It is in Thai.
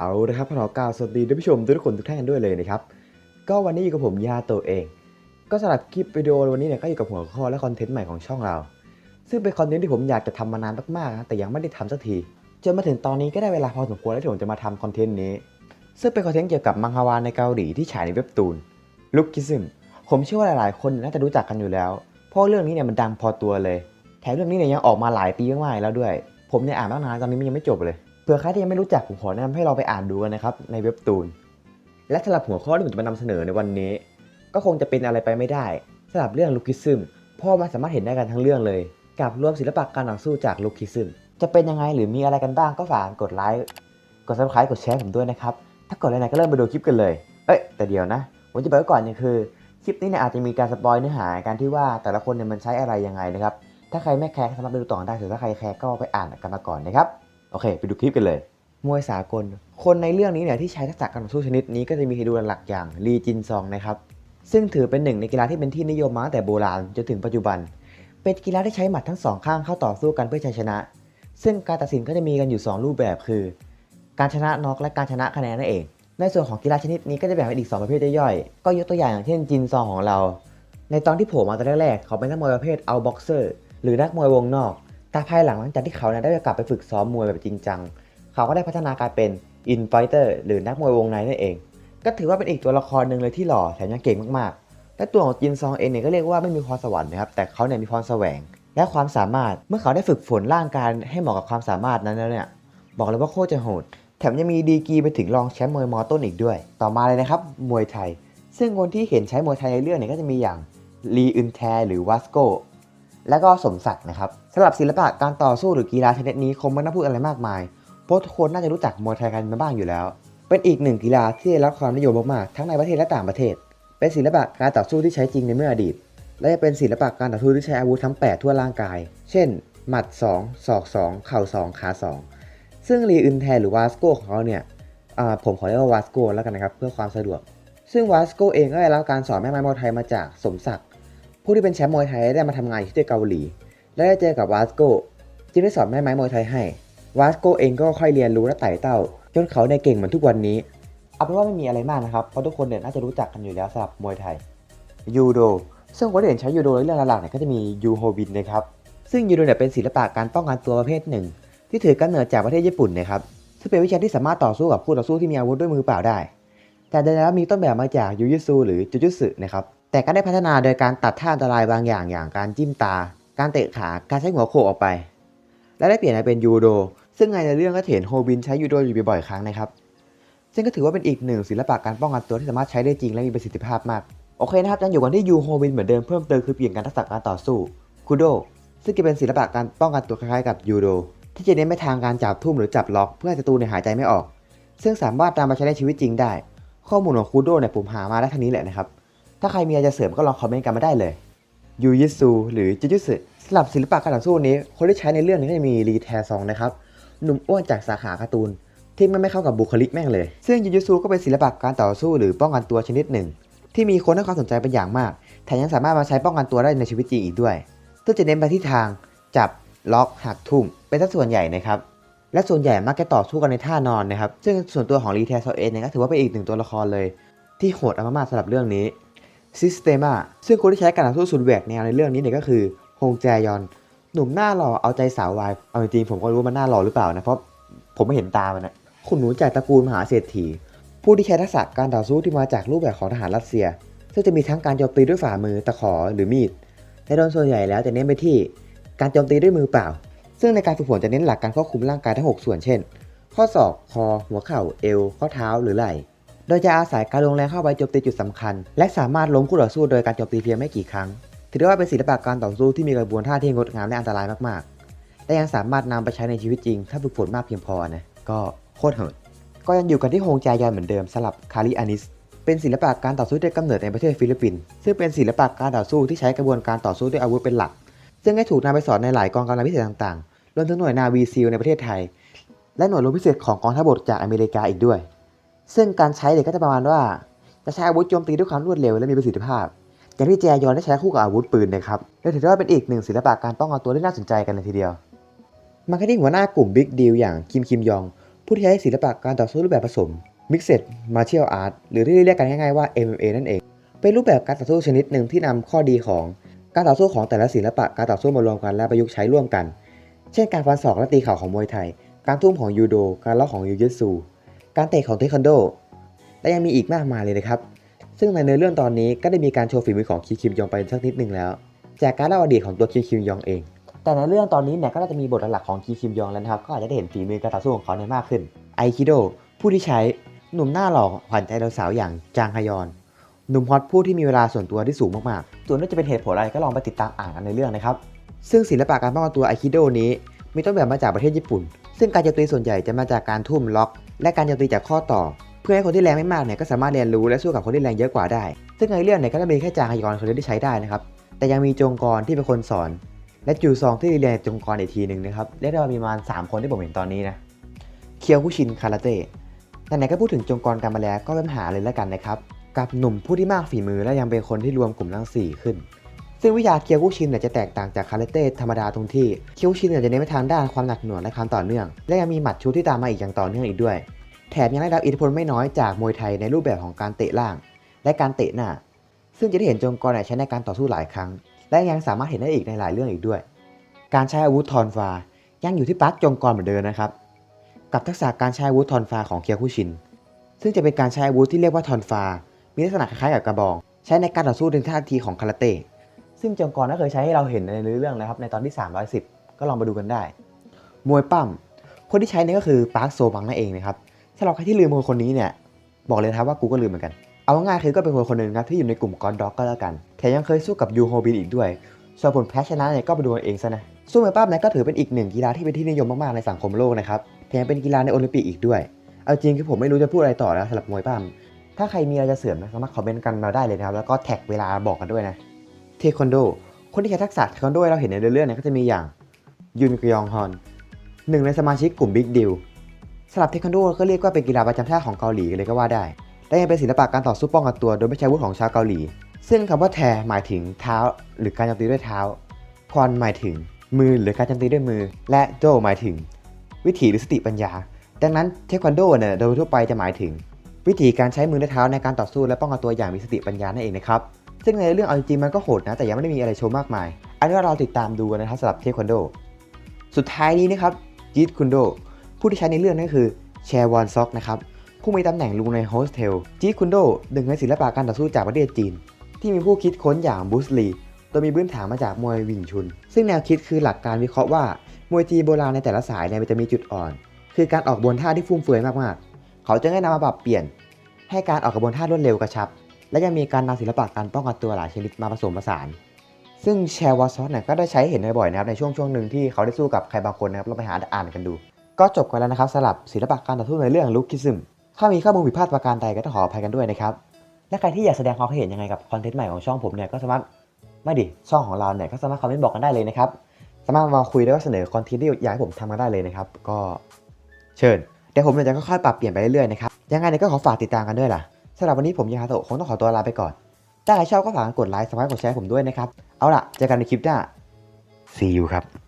เอาละครับขอกล่าวสวัสดีท่านผู้ชมทุกคนทุกท่านด้วยเลยนะครับ ก็วันนี้อยู่กับผมยาโตะเอง ก็สำหรับคลิปวิดีโอวันนี้เนี่ยก็อยู่กับหัวข้อและคอนเทนต์ใหม่ของช่องเรา ซึ่งเป็นคอนเทนต์ที่ผมอยากจะทำมานานมากๆแต่ยังไม่ได้ทำสักที จนมาถึงตอนนี้ก็ได้เวลาพอสมควรแล้วที่ผมจะมาทำคอนเทนต์นี้ ซึ่งเป็นคอนเทนต์เกี่ยวกับมังฮวาในเกาหลีที่ฉายในเว็บตูนลุกกิซึมผมเชื่อว่าหลายๆ คนน่าจะรู้จักกันอยู่แล้ว เพราะเรื่องนี้เนี่ยมันดังพอตัวเลย แถมเรื่องนี้เนี่ยยังออกมาหลายปีมากๆแล้วด้วย ผมเนี่ยอ่านมานานตอนนี้มันยังไม่จบเลย ผื่อใครที่ยังไม่รู้จักผมขอแนะนำให้เราไปอ่านดูกันนะครับในเว็บตูน และสำหรับหัวข้อที่ผมจะมานำเสนอในวันนี้ ก็คงจะเป็นอะไรไปไม่ได้สำหรับเรื่องลูคิซึมเพราะมันสามารถเห็นได้กันทั้งเรื่องเลย กับรวมศิลปะการต่อสู้จากลูคิซึมจะเป็นยังไงหรือมีอะไรกันบ้างก็ฝากกดไลค์กด subscribe กดแชร์ผมด้วยนะครับ ถ้ากดอะไรไหนก็เริ่มไปดูคลิปกันเลย เอ้ยแต่เดี๋ยวนะผมจะบอกไว้ก่อนเนี่ยคือคลิปนี้เนี่ยอาจจะมีการสปอยเนื้อหาการที่ว่าแต่ละคนเนี่ยมันใช้อะไรยังไงนะครับถ้าใครไม่แคร์สามารถไปดูต่อได้หรือถ้าใครแคร์ก็ไปอ่านกันมาก่อนนะครับ โอเค ไปดูคลิปกันเลย มวยสากล คนในเรื่องนี้เนี่ยที่ใช้ทักษะการต่อสู้ชนิดนี้ก็จะมีให้ดูหลักอย่างลีจินซองนะครับ ซึ่งถือเป็นหนึ่งในกีฬาที่เป็นที่นิยมมาตั้งแต่โบราณจนถึงปัจจุบัน เป็นกีฬาที่ใช้หมัดทั้งสองข้างเข้าต่อสู้กันเพื่อชัยชนะ ซึ่งการตัดสินก็จะมีกันอยู่ 2 รูปแบบคือ การชนะน็อกและการชนะคะแนนนั่นเอง ในส่วนของกีฬาชนิดนี้ก็จะแบ่งเป็นอีก 2 ประเภทย่อยๆ ก็ยกตัวอย่างอย่างเช่นจินซองของเรา ในตอนที่โผล่มาตอนแรกๆเขาเป็นนักมวยประเภทเอาบ็อกเซอร์หรือนักมวยวงนอก แต่ภายหลังหลังจากที่เขาได้กลับไปฝึกซ้อมมวยแบบจริงจัง เขาก็ได้พัฒนากลายเป็นอินไฟเตอร์หรือนักมวยวงในนั่นเอง ก็ถือว่าเป็นอีกตัวละครหนึ่งเลยที่หล่อแถมยังเก่งมากๆ และตัวของจินซองเองเนี่ยก็เรียกว่าไม่มีพรสวรรค์นะครับ แต่เขาเนี่ยมีพรแสวง และความสามารถ เมื่อเขาได้ฝึกฝนร่างกายให้เหมาะกับความสามารถนั้นแล้วเนี่ย บอกเลยว่าโคตรจะโหด แถมยังมีดีกีไปถึงรองแชมป์มวยมอต้นอีกด้วย ต่อมาเลยนะครับ มวยไทย ซึ่งคนที่เห็นใช้มวยไทยในเรื่องเนี่ยก็จะมีอย่างลีอึนแทหรือวัสโก และก็สมศักดิ์นะครับสำหรับศิลปะการต่อสู้หรือกีฬาชนิดนี้คงไม่ต้องพูดอะไรมากมายเพราะทุกคนน่าจะรู้จักมวยไทยกันมาบ้างอยู่แล้ว เป็นอีกหนึ่งกีฬาที่ได้รับความนิยมมากๆทั้งในประเทศและต่างประเทศ เป็นศิลปะการต่อสู้ที่ใช้จริงในเมื่ออดีต และจะเป็นศิลปะการต่อสู้ที่ใช้อาวุธทั้ง 8 ทั่วร่างกาย เช่น หมัด 2 ศอก 2 เข่า 2 ขา 2 ซึ่งลีอึนแทหรือวาสโกของเขาเนี่ยผมขอเรียกว่าวาสโกแล้วกันนะครับเพื่อความสะดวก ซึ่งวาสโกเองก็ได้รับการสอนแม่ไม้มวยไทยมาจากสมศักดิ์ ผู้ที่เป็นแชมป์มวยไทยได้มาทำงานอยู่ที่เกาหลี และได้เจอกับวาสโกจึงได้สอนแม่ไม้มวยไทยให้ วาสโกเองก็ค่อยเรียนรู้และไต่เต้า จนเขาเนี่ยเก่งเหมือนทุกวันนี้ เอาเป็นว่าไม่มีอะไรมากนะครับ เพราะทุกคนเนี่ยน่าจะรู้จักกันอยู่แล้วสำหรับมวยไทย ยูโด ซึ่งคนที่เห็นใช้ยูโดในเรื่องหลักๆเนี่ยก็จะมียูโฮบินนะครับ ซึ่งยูโดเนี่ยเป็นศิลปะการป้องกันตัวประเภทหนึ่ง ที่ถือกำเนิดจากประเทศญี่ปุ่นนะครับ ซึ่งเป็นวิชาที่สามารถต่อสู้กับคู่ต่อสู้ที่มีอาวุธด้วยมือเปล่าได้ แต่เดิมแล้วมีต้นแบบมาจากยูยิซูหรือจูจุสึนะครับ แต่ก็ได้พัฒนาโดยการตัดท่าอันตรายบางอย่างอย่างการจิ้มตา การเตะขา การใช้หัวโขกออกไป และได้เปลี่ยนมาเป็นยูโด ซึ่งในเรื่องก็เห็นโฮบินใช้ยูโดอยู่บ่อยครั้งนะครับ ซึ่งก็ถือว่าเป็นอีกหนึ่งศิลปะการป้องกันตัวที่สามารถใช้ได้จริงและมีประสิทธิภาพมาก โอเคนะครับยังอยู่กันที่ยูโฮบินเหมือนเดิมเพิ่มเติมคือเปลี่ยนการทักษะการต่อสู้คูโด ซึ่งจะเป็นศิลปะการป้องกันตัวคล้ายๆกับยูโด ที่จะเน้นไปทางการจับทุ่มหรือจับล็อกเพื่อให้ศัตรูเนี่ยหายใจไม่ออก ซึ่งสามารถนำมาใช้ในชีวิตจริงได้ ข้อมูลของคูโดเนี่ยผมหามาได้ท่านี้แหละนะครับ ถ้าใครมีอะไรจะเสริมก็ลองคอมเมนต์กันมาได้เลยยูยิซูหรือจูจุสึสำหรับศิลปะการต่อสู้นี้ คนที่ใช้ในเรื่องนี้จะมีรีแทซองนะครับหนุ่มอ้วนจากสาขาการ์ตูน ที่มันไม่เข้ากับบุคลิกแม่งเลย ซึ่งยูยิซูก็เป็นศิลปะการต่อสู้หรือป้องกันตัวชนิดหนึ่ง ที่มีคนให้ความสนใจเป็นอย่างมากแถมยังสามารถมาใช้ป้องกันตัวได้ในชีวิตจริงอีกด้วยซึ่งจะเน้นไปที่ทาง จับล็อกหักทุ่มเป็นสัดส่วนใหญ่นะครับและส่วนใหญ่มักจะต่อสู้กันในท่านอนนะครับซึ่งส่วนตัวของรีเทสเองเนี่ยก็ถือว่าเป็นอีกหนึ่งตัวละครเลย ที่โหดเอามากๆสำหรับเรื่องนี้ ซิสเตมาซึ่งคนที่ใช้การต่อสู้สุดแหวกแนวในเรื่องนี้เนี่ยก็คือฮงแจยอน หนุ่มหน้าหล่อเอาใจสาววาย เอาจริงผมก็รู้ว่ามันหน้าหล่อหรือเปล่านะ เพราะผมไม่เห็นตามันนะคุณหนูจากตระกูลมหาเศรษฐี ผู้ที่ใช้ทักษะการต่อสู้ที่มาจากรูปแบบของทหารรัสเซีย ซึ่งจะมีทั้งการโจมตีด้วยฝ่ามือตะขอหรือมีดแต่โดยส่วนใหญ่แล้วจะเน้นไปที่การโจมตีด้วยมือเปล่า ซึ่งในการฝึกฝนจะเน้นหลักการควบคุมร่างกายทั้ง 6 ส่วนเช่น ข้อศอก คอ หัวเข่า เอว ข้อเท้า หรือไหล่ โดยจะอาศัยการลงแรงเข้าไปโจมตีจุดสำคัญ และสามารถล้มคู่ต่อสู้โดยการโจมตีเพียงไม่กี่ครั้ง ถือได้ว่าเป็นศิลปะการต่อสู้ที่มีกระบวนท่าที่งดงามและอันตรายมากๆ และยังสามารถนำไปใช้ในชีวิตจริง ถ้าฝึกฝนมากเพียงพอนะ ก็โคตรโหดก็ยังอยู่กันที่โฮงจายอนเหมือนเดิมสลับคาริอานิส เป็นศิลปะการต่อสู้ที่กำเนิดในประเทศฟิลิปปินส์ซึ่งเป็นศิลปะการต่อสู้ที่ใช้กระบวนการต่อสู้ด้วยอาวุธเป็นหลัก ซึ่งได้ถูกนำไปสอนในหลายกองกำลังพิเศษต่างๆรวมถึงหน่วยนาวีซีลในประเทศไทย และหน่วยรบพิเศษของกองทัพบกจากอเมริกาอีกด้วย ซึ่งการใช้เนี่ยก็จะประมาณว่า จะใช้อาวุธโจมตีด้วยความรวดเร็วและมีประสิทธิภาพอย่างที่แจยอนได้ใช้คู่กับอาวุธปืนนะครับและถือได้ว่าเป็นอีกหนึ่งศิลปะการป้องกันตัวที่น่าสนใจกันเลยทีเดียวมากันที่หัวหน้ากลุ่มบิ๊กดีลอย่างคิมคิมยอง ผู้ที่ใช้ศิลปะการต่อสู้รูปแบบผสม Mixed Martial Art หรือที่เรียกกันง่ายๆว่า MMA นั่นเอง เป็นรูปแบบการต่อสู้ชนิดหนึ่งที่นำข้อดีของ การต่อสู้ของแต่ละศิลปะการต่อสู้มารวมกันและประยุกต์ใช้ร่วมกัน เช่นการฟันศอกและตีเข่าของมวยไทย การทุ่มของยูโด การล็อกของยูยิซู การเตะของเทควันโด และยังมีอีกมากมายเลยนะครับ ซึ่งในเนื้อเรื่องตอนนี้ก็ได้มีการโชว์ฝีมือของคีคิมยองไปสักนิดหนึ่งแล้ว จากการเล่าอดีตของตัวคีคิมยองเอง แต่ในเรื่องตอนนี้เนี่ยก็น่าจะมีบทหลักของคีคิมยองแล้วนะครับ ก็อาจจะได้เห็นฝีมือการต่อสู้ของเขาเนี่ยมากขึ้น ไอคิโด ผู้ที่ใช้หนุ่มหน้าหล่อขวัญใจสาวอย่างจางฮยอน หนุ่มฮอตผู้ที่มีเวลาส่วนตัวที่สูงมากๆส่วนน่าจะเป็นเหตุผลอะไรก็ลองไปติดตามอ่านกันในเรื่องนะครับ ซึ่งศิลปะการป้องกันตัวไอคิโดนี้มีต้นแบบมาจากประเทศญี่ปุ่น ซึ่งการโจมตีส่วนใหญ่จะมาจากการทุ่มล็อก และการโจมตีจากข้อต่อ เพื่อให้คนที่แรงไม่มากเนี่ยก็สามารถเรียนรู้และสู้กับคนที่แรงเยอะกว่าได้ ซึ่งในเรื่องเนี่ยก็จะมีแค่จางฮยอนคนเดียวที่ใช้ได้นะครับแต่ยังมีจงกรที่เป็นคนสอน และจูซองที่เรียนจงกรอีกทีหนึ่งนะครับเรียกได้ว่ามีประมาณ3คนที่ผมเห็นตอนนี้นะเคียวคุชินคาราเต้ไหนๆก็พูดถึงจงกรกันมาแล้วก็เริ่มหาเลยแล้วกันนะครับกับหนุ่มผู้ที่มากฝีมือและยังเป็นคนที่รวมกลุ่มทั้ง4ขึ้น ซึ่งวิชาเคียวคุชินเนี่ยจะแตกต่างจากคาราเต้ธรรมดาตรงที่เคียวคุชินเนี่ยจะเน้นไปทางด้านความหนักหน่วงและความต่อเนื่อง และยังมีหมัดชุดที่ตามมาอีกอย่างต่อเนื่องอีกด้วย แถมยังได้รับอิทธิพลไม่น้อยจากมวยไทยในรูปแบบของการเตะล่าง และการเตะหน้า ซึ่งจะได้เห็นจงกรใช้ในการต่อสู้หลายครั้ง และยังสามารถเห็นได้อีกในหลายเรื่องอีกด้วย การใช้อาวุธทอนฟ้ายังอยู่ที่ปาร์คจงกรเหมือนเดิมนะครับ กับทักษะการใช้อาวุธทอนฟ้าของเคียวคุชิน ซึ่งจะเป็นการใช้อาวุธที่เรียกว่าทอนฟ้ามีลักษณะคล้ายกับกระบอง ใช้ในการต่อสู้ในท่าทีของคาราเต้ ซึ่งจงกรก็เคยใช้ให้เราเห็นในเรื่องนะครับในตอนที่ 310 ก็ลองมาดูกันได้ มวยปั้ม คนที่ใช้เนี่ยก็คือปาร์คโซบังนั่นเองนะครับสำหรับใครที่ลืมคนนี้เนี่ยบอกเลยนะครับว่ากูก็ลืมเหมือนกัน เอาง่ายๆคือก็เป็นคนคนหนึ่งครับที่อยู่ในกลุ่มกอนด็อกก็แล้วกันแถมยังเคยสู้กับยูโฮบินอีกด้วย ส่วนผลแพ้ชนะเนี่ยก็ไปดูเอาเองซะนะสู้มวยปั้มเนี่ยก็ถือเป็นอีกหนึ่งกีฬาที่เป็นที่นิยมมากๆในสังคมโลกนะครับแถมเป็นกีฬาในโอลิมปิกอีกด้วย เอาจริงคือผมไม่รู้จะพูดอะไรต่อแล้วสำหรับมวยปั้มถ้าใครมีอะไรจะเสริมนะสามารถคอมเมนต์กันมาได้เลยนะครับแล้วก็แท็กเวลาบอกกันด้วยนะ เทควันโด คนที่ใช้ทักษะเทควันโด้เราเห็นในเรื่องเนี่ยก็จะมีอย่างยุนกยองฮอนหนึ่งในสมาชิกกลุ่มบิ๊กดิวสำหรับเทควันโดก็เรียกว่าเป็นกีฬาประจำชาติของเกาหลีเลยก็ว่าได้และยังเป็นศิลปะการต่อสู้ป้องกันตัวโดยไม่ใช้วุธของชาวเกาหลี ซึ่งคำว่าแทหมายถึงเท้า หรือการโจมตีด้วยเท้าควอนหมายถึง มือหรือการโจมตีด้วยมือ และโจหมายถึง วิถีหรือสติปัญญา ดังนั้นเทควันโดเนี่ยโดยทั่วไปจะหมายถึง วิธีการใช้มือและเท้าในการต่อสู้และป้องกันตัวอย่างมีสติปัญญานั่นเองนะครับ ซึ่งในเรื่องเอาจริงมันก็โหดนะ แต่ยังไม่ได้มีอะไรโชว์มากมาย อันนี้เราติดตามดูนะครับสำหรับเทควันโด สุดท้ายนี้นะครับจีตคุนโด ผู้ที่ใช้ในเรื่องนั่นคือแชวอนซ็อกนะครับผู้มีตำแหน่งลุงในโฮสเทลจีตคุนโดหนึ่งในศิลปะการต่อสู้จากประเทศจีน ที่มีผู้คิดค้นอย่างบูสลีโดยมีพื้นฐานมาจากมวยวิงชุน ซึ่งแนวคิดคือหลักการวิเคราะห์ว่ามวยจีโบราณในแต่ละสายเนี่ยมันจะมีจุดอ่อน คือการออกบนท่าที่ฟุ่มเฟือยมากๆ เขาจึงได้นำมาปรับเปลี่ยน ให้การออกกระบวนท่ารวดเร็วกระชับ และยังมีการนำศิลปะการป้องกันตัวหลายชนิดมาผสมผสาน ซึ่งแชร์วอซอสเนี่ยก็ได้ใช้เห็นบ่อยๆนะครับในช่วงช่วงหนึ่งที่เขาได้สู้กับใครบางคนนะครับเราไปหาอ่านกันดู ก็จบกันแล้วนะครับสำหรับศิลปะการต่อสู้ในเรื่องลุคคิซึมถ้ามีข้อมูลผิดพลาดประการใดก็ต้องขออภัยกันด้วยนะครับและใครที่อยากแสดงความคิดเห็นยังไงกับคอนเทนต์ใหม่ของช่องผมเนี่ยก็สามารถไม่ดิช่องของเราเนี่ยก็สามารถคอมเมนต์บอกกันได้เลยนะครับสามารถมาคุยแล้วก็เสนอคอนเทนต์ที่อยากให้ผมทำกันได้เลยนะครับก็เชิญเดี๋ยวผมจะค่อยๆปรับเปลี่ยนไปเรื่อยๆนะครับยังไงเนี่ยก็ขอฝากติดตามกันด้วยล่ะ สำหรับวันนี้ผมยาฮาโตะคงต้องขอตัวลาไปก่อน ถ้าใครชอบก็ฝากกดไลค์สมัครกดแชร์ผมด้วยนะครับ เอาล่ะ เจอกันในคลิปหน้า see you ครับ